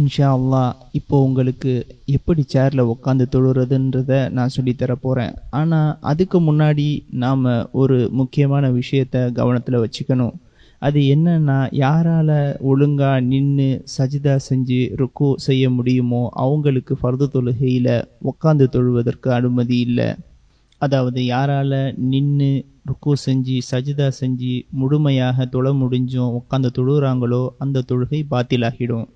இன்ஷா அல்லா இப்போ உங்களுக்கு எப்படி சேரில் உட்காந்து தொழுறதுன்றத நான் சொல்லித்தர போகிறேன் ஆனால் அதுக்கு முன்னாடி நாம் ஒரு முக்கியமான விஷயத்தை கவனத்தில் வச்சுக்கணும். அது என்னன்னா யாரால் ஒழுங்காக நின்று சஜிதா செஞ்சு ருக்கு செய்ய முடியுமோ அவங்களுக்கு ஃபர்து தொழுகையில் உட்காந்து தொழுவதற்கு அனுமதி இல்லை. அதாவது யாரால் நின்று ருக்கு செஞ்சு சஜிதா செஞ்சு முழுமையாக தொழ முடிஞ்சும் உட்காந்து தொழுகிறாங்களோ அந்த தொழுகை பாத்திலாகிடும்.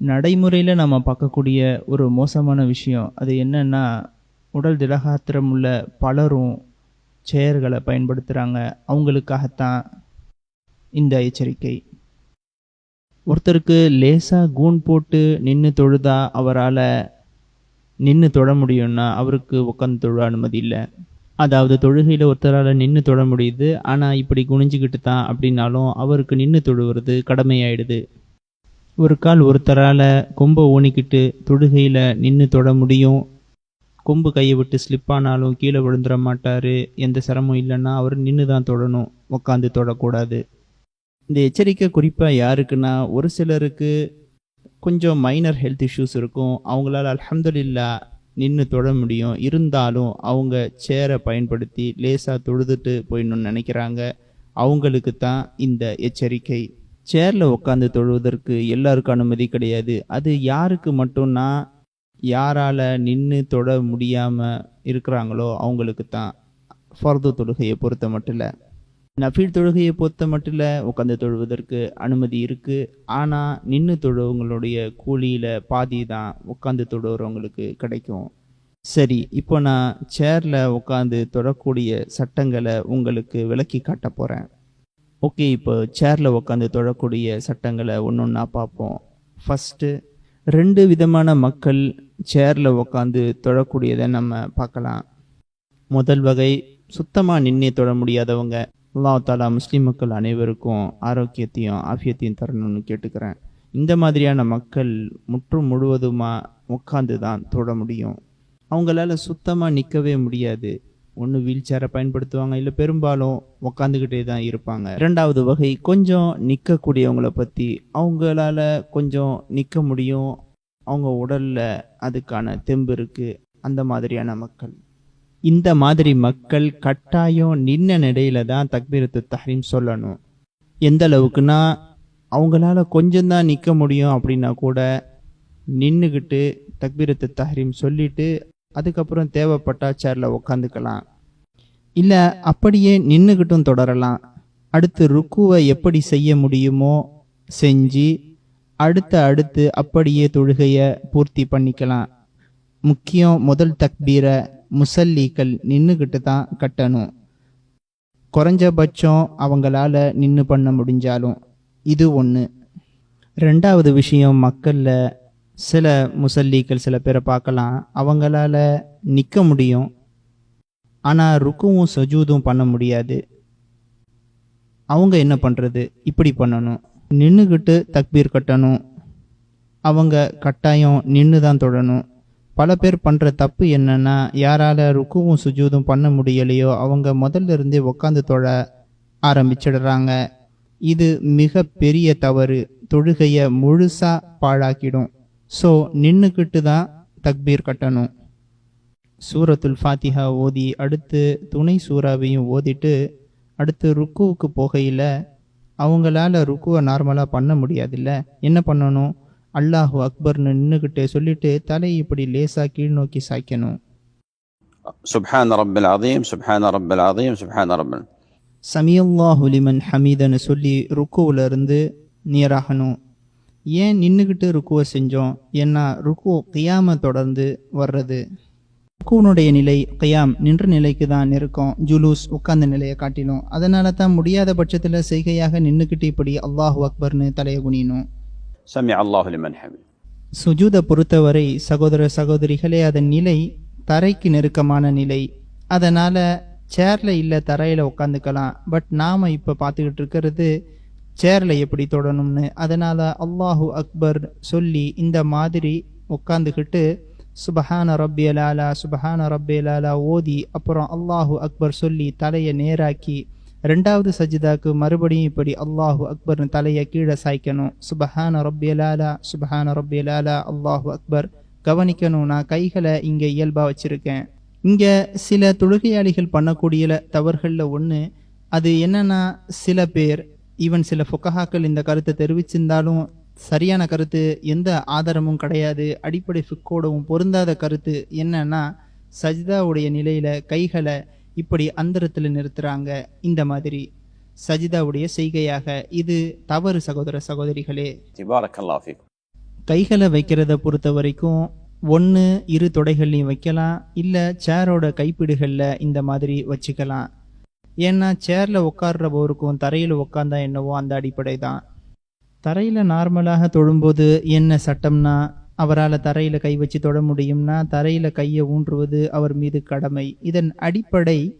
நடைமுறையில் நம்ம பார்க்கக்கூடிய ஒரு மோசமான விஷயம். அது என்னென்னா உடல் திடகாத்திரம் உள்ள பலரும் செயர்களை பயன்படுத்துகிறாங்க அவங்களுக்காகத்தான் இந்த எச்சரிக்கை. ஒருத்தருக்கு லேசாக கூன் போட்டு நின்று தொழுதா அவரால் நின்று தொட முடியும்னா அவருக்கு உட்காந்து தொழ அனுமதி இல்லை. அதாவது தொழுகையில் ஒருத்தரால் நின்று தொட முடியுது. ஆனால் இப்படி குனிஞ்சுக்கிட்டு தான் அப்படின்னாலும் அவருக்கு நின்று தொழுவது கடமையாயிடுது. ஒரு கால் ஒருத்தரால் கொம்பை ஊனிக்கிட்டு தொடுகையில் நின்று தொட முடியும். கொம்பு கையை விட்டு ஸ்லிப் ஆனாலும் கீழே விழுந்துட மாட்டார். எந்த சிரமம் இல்லைன்னா அவர் நின்று தான் தொடணும். உட்காந்து தொடக்கூடாது. இந்த எச்சரிக்கை குறிப்பாக யாருக்குன்னா ஒரு சிலருக்கு கொஞ்சம் மைனர் ஹெல்த் இஷ்யூஸ் இருக்கும். அவங்களால அலமதுல்லா நின்று தொட முடியும். இருந்தாலும் அவங்க சேரை பயன்படுத்தி லேசாக தொழுதுட்டு போயிடணும்னு நினைக்கிறாங்க. அவங்களுக்கு தான் இந்த எச்சரிக்கை. சேரில் உட்காந்து தொழுவதற்கு எல்லாருக்கும் அனுமதி கிடையாது. அது யாருக்கு மட்டும்னா யாரால் நின்று தொட முடியாமல் இருக்கிறாங்களோ அவங்களுக்கு தான். ஃபர்து தொழுகையை பொறுத்த மட்டும் இல்லை. நஃபீல் தொழுகையை பொறுத்த மட்டும் இல்லை உட்காந்து தொழுவதற்கு அனுமதி இருக்குது ஆனால் நின்று தொழுவங்களுடைய கூலியில் பாதி தான் உட்காந்து தொழுகிறவங்களுக்கு கிடைக்கும். சரி இப்போ நான் சேரில் உட்காந்து தொடக்கூடிய சட்டங்களை உங்களுக்கு விளக்கி காட்ட போகிறேன் ஓகே இப்போ சேரில் உட்காந்து தொழக்கூடிய சட்டங்களை ஒன்று ஒன்றா பார்ப்போம் ஃபஸ்ட்டு ரெண்டு விதமான மக்கள் சேரில் உட்காந்து தொழக்கூடியதை நம்ம பார்க்கலாம் முதல் வகை சுத்தமாக நின்று தொழ முடியாதவங்க. அல்லாஹ் தாலா முஸ்லீம் மக்கள் அனைவருக்கும் ஆரோக்கியத்தையும் ஆஃபியத்தையும் தரணும்னு கேட்டுக்கிறேன். இந்த மாதிரியான மக்கள் முற்றும் முழுவதுமாக உட்காந்து தான் தொழ முடியும். அவங்களால சுத்தமாக நிற்கவே முடியாது. ஒன்று வீல் சேரை பயன்படுத்துவாங்க இல்லை பெரும்பாலும் உக்காந்துக்கிட்டே தான் இருப்பாங்க. இரண்டாவது வகை கொஞ்சம் நிற்கக்கூடியவங்கள பற்றி அவங்களால கொஞ்சம் நிற்க முடியும். அவங்க உடலில் அதுக்கான தெம்பு இருக்குது அந்த மாதிரியான மக்கள். இந்த மாதிரி மக்கள் கட்டாயம் நின்ன நிலையில தான் தக்பீரத்து தஹ்ரீம் சொல்லணும். எந்த அளவுக்குன்னா அவங்களால கொஞ்சம் தான் நிற்க முடியும் அப்படின்னா கூட நின்றுக்கிட்டு தக்பீரத்து தஹ்ரீம் சொல்லிட்டு அதுக்கப்புறம் தேவைப்பட்டா சேரில் உக்காந்துக்கலாம். இல்லை அப்படியே நின்றுக்கிட்டும் தொடரலாம். அடுத்து ருக்குவை எப்படி செய்ய முடியுமோ செஞ்சு அடுத்து அடுத்து அப்படியே தொழுகையை பூர்த்தி பண்ணிக்கலாம். முக்கியம் முதல் தக்பீரை முசல்லிகள் நின்றுக்கிட்டு தான் கட்டணும். குறைஞ்சபட்சம் அவங்களால நின்று பண்ண முடிஞ்சாலும். இது ஒன்று ரெண்டாவது விஷயம் மக்களில் சில முசல்லிக்கள் சில பேரை பார்க்கலாம். அவங்களால நிற்க முடியும். ஆனால் ருக்குவும் சஜூதும் பண்ண முடியாது. அவங்க என்ன பண்ணுறது இப்படி பண்ணணும். நின்றுக்கிட்டு தக்பீர் கட்டணும். அவங்க கட்டாயம் நின்று தான் தொடணும். பல பேர் பண்ணுற தப்பு என்னென்னா யாரால் ருக்குவும் சுஜூதும் பண்ண முடியலையோ அவங்க முதல்ல இருந்தே உட்காந்து தொழ ஆரம்பிச்சிடுறாங்க. இது மிக பெரிய தவறு. தொழுகையை முழுசாக பாழாக்கிடும். ஸோ நின்றுக்கிட்டு தான் தக்பீர் கட்டணும். சூரத்துல் ஃபாத்திஹா ஓதி அடுத்து துணை சூறாவையும் ஓதிட்டு அடுத்து ருக்குவுக்கு போகையில் அவங்களால ருக்குவை நார்மலாக பண்ண முடியாதுல்ல. என்ன பண்ணணும்? அல்லாஹு அக்பர்னு நின்றுக்கிட்டு சொல்லிட்டு தலை இப்படி லேசாக கீழ் நோக்கி சாய்க்கணும். சுப்ஹான் ரப்பல் அதீம் சுப்ஹான் ரப்பல் அதீம் சுப்ஹான் ரப்பல். சமியல்லாஹு லிமன் ஹமீதன்னு சொல்லி ருக்குவிலிருந்து நியராகணும் ஏன் நின்றுக்கிட்டு ருக்குவை செஞ்சோம்? ஏன்னா ருக்கு கியாம தொடர்ந்து வர்றது. ருக்குவனுடைய நிலை கியாம் நின்ற நிலைக்கு தான் நெருக்கம். ஜுலூஸ் உட்கார்ந்த நிலையை காட்டிலும். அதனால தான் முடியாத பட்சத்தில் செய்கையாக நின்றுக்கிட்டு இப்படி அல்லாஹு அக்பர்னு தலையை குனியணும். சமி அல்லாஹு சுஜூதை பொறுத்தவரை சகோதர சகோதரிகளே அதன் நிலை தரைக்கு நெருக்கமான நிலை. அதனால் சேரில் இல்லை தரையில் உட்காந்துக்கலாம் பட் நாம இப்போ பார்த்துக்கிட்டு இருக்கிறது சேரில் எப்படி தொடணும்னு. அதனால் அல்லாஹு அக்பர் சொல்லி இந்த மாதிரி உட்காந்துக்கிட்டு சுபஹான ரப்பியலாலா சுபஹான ரப்பியலாலா ஓதி அப்புறம் அல்லாஹு அக்பர் சொல்லி தலையை நேராக்கி ரெண்டாவது சஜிதாக்கு மறுபடியும் இப்படி அல்லாஹு அக்பர்னு தலையை கீழே சாய்க்கணும். சுபஹான ரப்பியலாலா சுபஹான ரப்பியலாலா அல்லாஹு அக்பர். கவனிக்கணும் நான் கைகளை இங்கே இயல்பாக வச்சுருக்கேன். இங்கே சில தொழுகையாளிகள் பண்ணக்கூடிய தவறுகளில் ஒன்று அது என்னென்னா சில பேர் ஈவன் சில ஃபொக்கஹாக்கள் இந்த கருத்தை தெரிவிச்சிருந்தாலும் சரியான கருத்து எந்த ஆதாரமும் கிடையாது. அடிப்படை ஃபிக்கோடவும் பொருந்தாத கருத்து என்னன்னா சஜிதாவுடைய நிலையில் கைகளை இப்படி அந்தரத்தில் நிறுத்துகிறாங்க இந்த மாதிரி சஜிதாவுடைய செய்கையாக இது தவறு சகோதர சகோதரிகளே. கைகளை வைக்கிறத பொறுத்த வரைக்கும் ஒன்று இரு தொடைகள்லையும் வைக்கலாம். இல்லை சேரோட கைப்பிடுகளில் இந்த மாதிரி வச்சுக்கலாம். ஏன்னா சேரில் உட்கார்றவருக்கும் தரையில் உட்காந்தா என்னவோ அந்த அடிப்படை தான் தரையில் நார்மலாக தொழும்போது என்ன சட்டம்னா அவரால் தரையில் கை வச்சு தொட முடியும்னா தரையில் கையை ஊன்றுவது அவர் மீது கடமை. இதன் அடிப்படை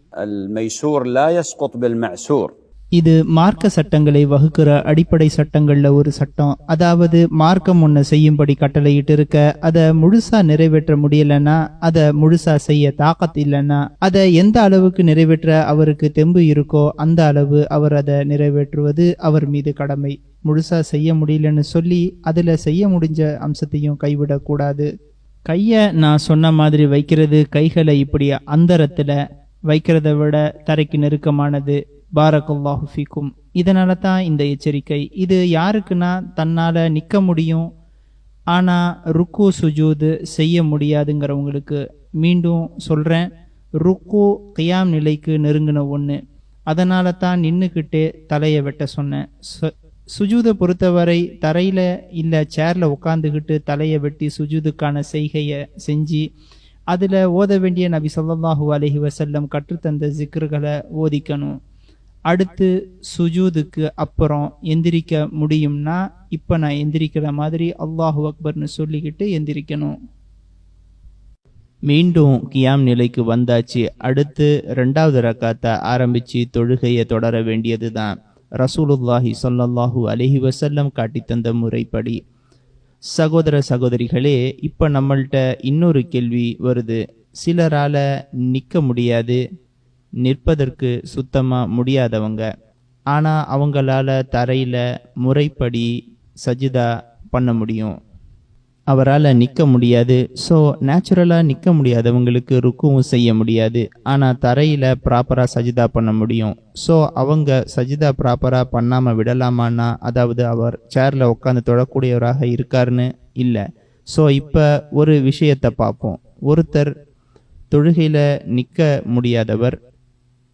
இது மார்க்க சட்டங்களை வகுக்கிற அடிப்படை சட்டங்களில் ஒரு சட்டம். அதாவது மார்க்கம் ஒன்று செய்யும்படி கட்டளையிட்டு இருக்க அதை முழுசாக நிறைவேற்ற முடியலன்னா அதை முழுசாக செய்ய தாக்கத்து இல்லைன்னா அதை எந்த அளவுக்கு நிறைவேற்ற அவருக்கு தெம்பு இருக்கோ அந்த அளவு அவர் அதை நிறைவேற்றுவது அவர் மீது கடமை. முழுசாக செய்ய முடியலன்னு சொல்லி அதில் செய்ய முடிஞ்ச அம்சத்தையும் கைவிடக்கூடாது. கையை நான் சொன்ன மாதிரி வைக்கிறது கைகளை இப்படி அந்தரத்தில் வைக்கிறத விட தரைக்கு நெருக்கமானது. பாரக்கல்லாஹு ஃபீக்கும். இதனால தான் இந்த எச்சரிக்கை. இது யாருக்குன்னா தன்னால் நிற்க முடியும். ஆனால் ருக்கு சுஜூது செய்ய முடியாதுங்கிறவங்களுக்கு மீண்டும் சொல்கிறேன் ருக்கு கியாம் நிலைக்கு நெருங்கின ஒன்று அதனால தான் நின்றுக்கிட்டு தலையை வெட்ட சொன்னேன். சு- சுஜூதை பொறுத்தவரை தரையில் இல்லை சேரில் உட்காந்துக்கிட்டு தலையை வெட்டி சுஜூதுக்கான செய்கையை செஞ்சு அதில் ஓத வேண்டிய நபி ஸல்லல்லாஹு அலஹி வசல்லம் கற்றுத்தந்த ஜிக்ருகளை ஓதிக்கணும். அடுத்து சுஜூதுக்கு அப்புறம் எந்திரிக்க முடியும்னா இப்போ நான் எந்திரிக்கிற மாதிரி அல்லாஹு அக்பர்னு சொல்லிக்கிட்டு எந்திரிக்கணும். மீண்டும் கியாம் நிலைக்கு வந்தாச்சு. அடுத்து ரெண்டாவது ரக்காத்தை ஆரம்பித்து தொழுகையை தொடர வேண்டியது தான் ரசூலுல்லாஹி சொல்லல்லாஹு அலஹி வசல்லம் காட்டித் தந்த முறைப்படி. சகோதர சகோதரிகளே இப்போ நம்மள்கிட்ட இன்னொரு கேள்வி வருது. சிலரால் நிற்க முடியாது நிற்பதற்கு சுத்தமாக முடியாதவங்க. ஆனால் அவங்களால தரையில் முறைப்படி சஜிதா பண்ண முடியும். அவரால் நிற்க முடியாது. ஸோ நேச்சுரலாக நிற்க முடியாதவங்களுக்கு ருக்குவும் செய்ய முடியாது. ஆனால் தரையில் ப்ராப்பராக சஜிதா பண்ண முடியும். ஸோ அவங்க சஜிதா ப்ராப்பராக பண்ணாமல் விடலாமான்னா அதாவது அவர் சேரில் உட்காந்து தொடக்கூடியவராக இருக்காருன்னு இல்லை. ஸோ இப்போ ஒரு விஷயத்தை பார்ப்போம் ஒருத்தர் தொழுகையில் நிற்க முடியாதவர்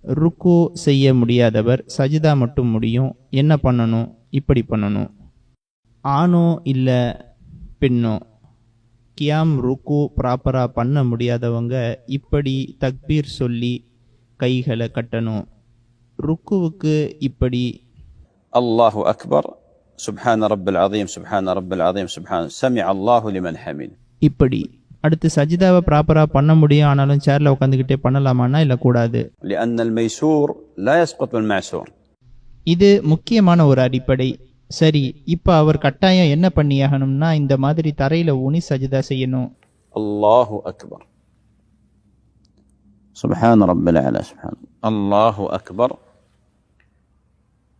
ருக்கு செய்ய முடியாதவர் சஜிதா மட்டும் முடியும். என்ன பண்ணணும்? இப்படி பண்ணணும். ஆணோ இல்லை பெண்ணோ? கியாம் ருக்கு ப்ராப்பராக பண்ண முடியாதவங்க இப்படி தக்பீர் சொல்லி கைகளை கட்டணும். ருக்குவுக்கு இப்படி. அல்லாஹு அக்பர். சுப்ஹான ரப்பல் அதீம் சுப்ஹான ரப்பல் அதீம் சுப்ஹான். சமி அல்லாஹு லிமன் ஹமீன் இப்படி. அடுத்து சஜிதாவை ப்ராப்பராக பண்ண முடியும் ஆனாலும் சேரில் உட்காந்துக்கிட்டே பண்ணலாமான்னா இல்லை கூடாது. இது முக்கியமான ஒரு அடிப்படை. சரி இப்போ அவர் கட்டாயம் என்ன பண்ணியாகணும்னா இந்த மாதிரி தரையில் ஊனி சஜிதா செய்யணும். அல்லாஹு அக்பர். சுபஹான் ரப்பல் அலா சுபஹான். அல்லாஹு அக்பர்.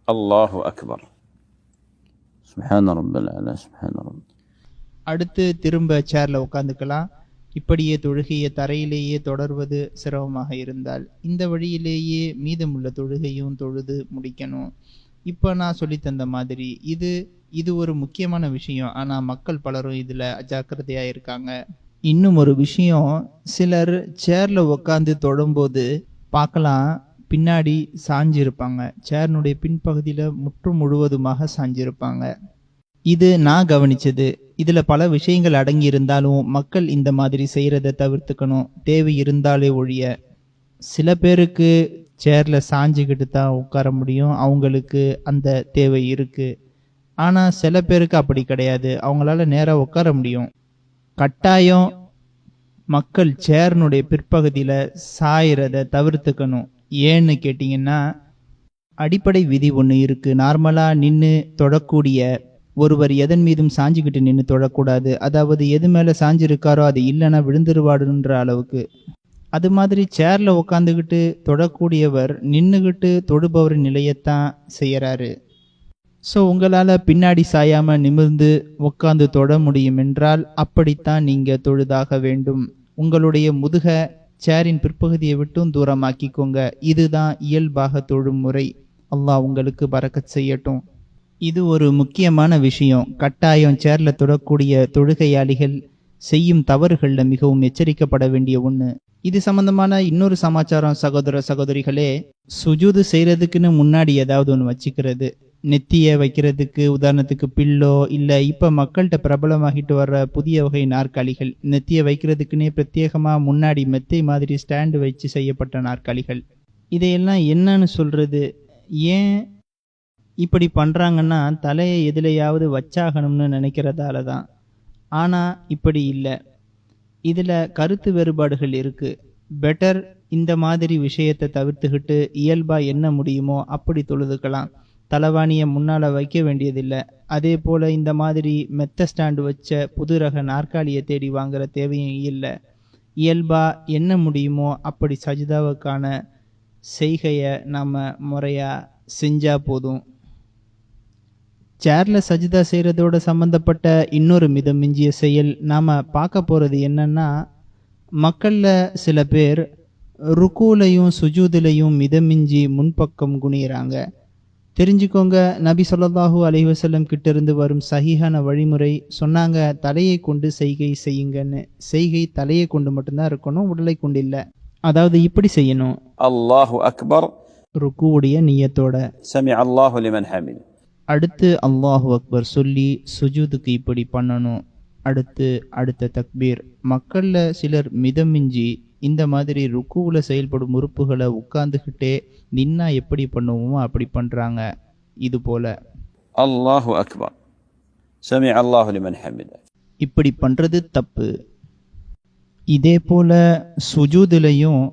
அல்லாஹு அக்பர். சுபஹான் ரப்பல் அலா சுபஹான் ரப்பல் அடுத்து திரும்ப சேர்ல உட்காந்துக்கலாம் இப்படியே தொழுகையை தரையிலேயே தொடர்வது சிரமமாக இருந்தால் இந்த வழியிலேயே மீதமுள்ள தொழுகையும் தொழுது முடிக்கணும். இப்போ நான் சொல்லித் தந்த மாதிரி இது இது ஒரு முக்கியமான விஷயம். ஆனால் மக்கள் பலரும் இதில் அஜாக்கிரதையாக இருக்காங்க. இன்னும் ஒரு விஷயம் சிலர் சேர்ல உட்காந்து தொடும்போது பார்க்கலாம் பின்னாடி சாஞ்சிருப்பாங்க. சேர்னுடைய பின்பகுதியில் முற்று முழுவதுமாக சாஞ்சிருப்பாங்க. இது நான் கவனிச்சது. இதுல பல விஷயங்கள் அடங்கி இருந்தாலும் மக்கள் இந்த மாதிரி செய்யறத தவிர்த்துக்கணும். தேவை இருந்தாலே ஒழிய சில பேருக்கு சேர்ல சாஞ்சுக்கிட்டு தான் உட்கார முடியும். அவங்களுக்கு அந்த தேவை இருக்கு. ஆனா சில பேருக்கு அப்படி கிடையாது. அவங்களால நேராக உட்கார முடியும். கட்டாயம் மக்கள் சேர்னுடைய பிற்பகுதியில சாயிறத தவிர்த்துக்கணும். ஏன்னு கேட்டிங்கன்னா அடிப்படை விதி ஒன்று இருக்குது நார்மலாக நின்று தொடக்கூடிய ஒருவர் எதன் மீதும் சாஞ்சுக்கிட்டு நின்று தொழக்கூடாது. அதாவது எது மேல சாஞ்சிருக்காரோ அது இல்லைன்னா விழுந்துருவாடுன்ற அளவுக்கு. அது மாதிரி சேரில் உட்காந்துக்கிட்டு தொடக்கூடியவர் நின்றுக்கிட்டு தொடுபவர் நிலையத்தான் செய்கிறாரு ஸோ உங்களால் பின்னாடி சாயாமல் நிமிர்ந்து உட்காந்து தொட முடியும் என்றால் அப்படித்தான் நீங்கள் தொழுதாக வேண்டும். உங்களுடைய முதுக சேரின் பிற்பகுதியை விட்டும் தூரமாக்கிக்கோங்க. இதுதான் இயல்பாக தொழும் முறை. அல்லாஹ் உங்களுக்கு பறக்கத் செய்யட்டும். இது ஒரு முக்கியமான விஷயம். கட்டாயம் சேர்ல தொடக்கூடிய தொழுகையாளிகள் செய்யும் தவறுகளில் மிகவும் எச்சரிக்கப்பட வேண்டிய ஒண்ணு. இது சம்பந்தமான இன்னொரு சமாச்சாரம் சகோதர சகோதரிகளே சுஜூது செய்யறதுக்குன்னு முன்னாடி ஏதாவது ஒன்று வச்சுக்கிறது. நெத்திய வைக்கிறதுக்கு உதாரணத்துக்கு பில்லோ இல்லை இப்போ மக்கள்கிட்ட பிரபலமாகிட்டு வர்ற புதிய வகை நாற்காலிகள். நெத்திய வைக்கிறதுக்குன்னே பிரத்யேகமாக முன்னாடி மெத்தை மாதிரி ஸ்டாண்டு வச்சு செய்யப்பட்ட நாற்காலிகள். இதையெல்லாம் என்னன்னு சொல்றது? ஏன் இப்படி பண்ணுறாங்கன்னா தலையை எதுலையாவது வச்சாகணும்னு நினைக்கிறதால தான் ஆனால் இப்படி இல்லை. இதில் கருத்து வேறுபாடுகள் இருக்குது பெட்டர் இந்த மாதிரி விஷயத்தை தவிர்த்துக்கிட்டு இயல்பாக என்ன முடியுமோ அப்படி தொழுதுக்கலாம். தலவாணியை முன்னால் வைக்க வேண்டியதில்லை. அதே போல் இந்த மாதிரி மெத்த ஸ்டாண்டு வச்ச புது ரக நாற்காலியை தேடி வாங்குற தேவையும் இல்லை. இயல்பாக என்ன முடியுமோ அப்படி சஜிதாவுக்கான செய்கையை நாம் முறையாக செஞ்சால் போதும். சேர்ல சஜிதா செய்கிறதோட சம்மந்தப்பட்ட இன்னொரு மிதம் மிஞ்சிய செயல் நாம் பார்க்க போகிறது என்னென்னா மக்களில் சில பேர் ருக்கூலையும் சுஜூதிலையும் மிதமிஞ்சி முன்பக்கம் குனிகிறாங்க தெரிஞ்சுக்கோங்க நபி சொல்லாஹு அலைவசல்லம் கிட்டேருந்து வரும் சகிஹான வழிமுறை சொன்னாங்க தலையை கொண்டு செய்கை செய்யுங்கன்னு. செய்கை தலையை கொண்டு மட்டும்தான் இருக்கணும் உடலை கொண்டு இல்லை. அதாவது இப்படி செய்யணும். அல்லாஹு அக்பர். ருக்குவுடைய நீயத்தோட. சமி அல்லாஹு லிமன் ஹமீத். அடுத்து அல்லாஹு அக்பர் சொல்லி சுஜூதுக்கு இப்படி பண்ணணும். அடுத்து அடுத்த தக்பீர். மக்களில் சிலர் மிதமிஞ்சி இந்த மாதிரி ருக்குவில் செயல்படும் உறுப்புகளை உட்கார்ந்துக்கிட்டே நின்னா எப்படி பண்ணுவோமோ அப்படி பண்ணுறாங்க இது போல. அல்லாஹு அக்பர். சமி அல்லாஹு இப்படி பண்ணுறது தப்பு. இதே போல் சுஜூதுலையும்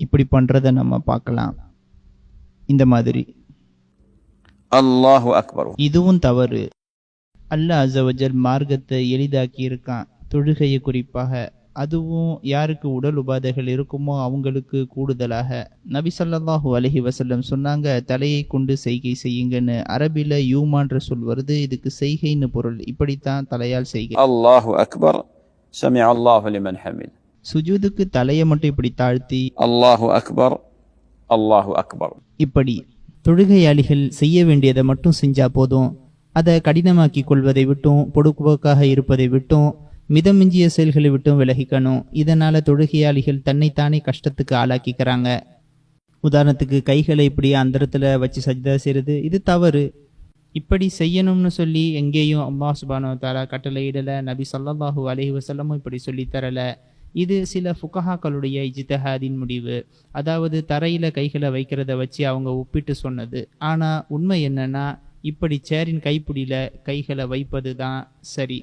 இப்படி பண்ணுறத நம்ம பார்க்கலாம். இந்த மாதிரி. அல்லாஹு அக்பர் இதுவும் தவறு. அல்லாஹ் அசவஜல் மார்க்கத்தை எளிதாக்கி இருக்கான் தொழுகையை குறிப்பாக. அதுவும் யாருக்கு உடல் உபாதைகள் இருக்குமோ அவங்களுக்கு கூடுதலாக. நபி சல்லாஹூ அலஹி வசல்லம் சொன்னாங்க தலையை கொண்டு செய்கை செய்யுங்கன்னு. அரபில யூமான்ற சொல் வருது இதுக்கு செய்கைன்னு பொருள். இப்படித்தான் தலையால் செய்கை. அல்லாஹு அக்பர் சமி அல்லாஹ் அலிமன் ஹமீத் சுஜூதுக்கு தலையை மட்டும் இப்படி தாழ்த்தி. அல்லாஹு அக்பர் அல்லாஹு அக்பர் இப்படி. தொழுகையாளிகள் செய்ய வேண்டியதை மட்டும் செஞ்சா போதும். அதை கடினமாக்கி கொள்வதை விட்டும் பொடுக்குபோக்காக இருப்பதை விட்டும் மிதமிஞ்சிய செயல்களை விட்டும் விலகிக்கணும். இதனால் தொழுகையாளிகள் தன்னைத்தானே கஷ்டத்துக்கு ஆளாக்கிக்கிறாங்க. உதாரணத்துக்கு கைகளை இப்படி அந்தரத்தில் வச்சு சஜிதா செய்கிறது இது தவறு. இப்படி செய்யணும்னு சொல்லி எங்கேயும் அம்மா சுபானோ தாரா கட்டளையிடலை நபி சல்லாஹூ அலைஹி வசல்லமும் இப்படி சொல்லி தரலை. இது சில ஃபுகஹாக்களுடைய இஜ்திஹாதின் முடிவு அதாவது தரையில கைகளை வைக்கிறத வச்சு அவங்க ஒப்பிட்டு சொன்னது ஆனா உண்மை என்னன்னா இப்படி சேரின் கைப்பிடியில கைகளை வைப்பது தான் சரி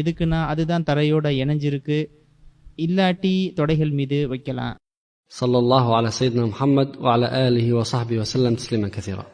எதுக்குன்னா அதுதான் தரையோட இணைஞ்சிருக்கு இல்லாட்டி தொடைகள் மீது வைக்கலாம் صلى الله على سيدنا محمد وعلى آله وصحبه وسلم تسليما كثيرا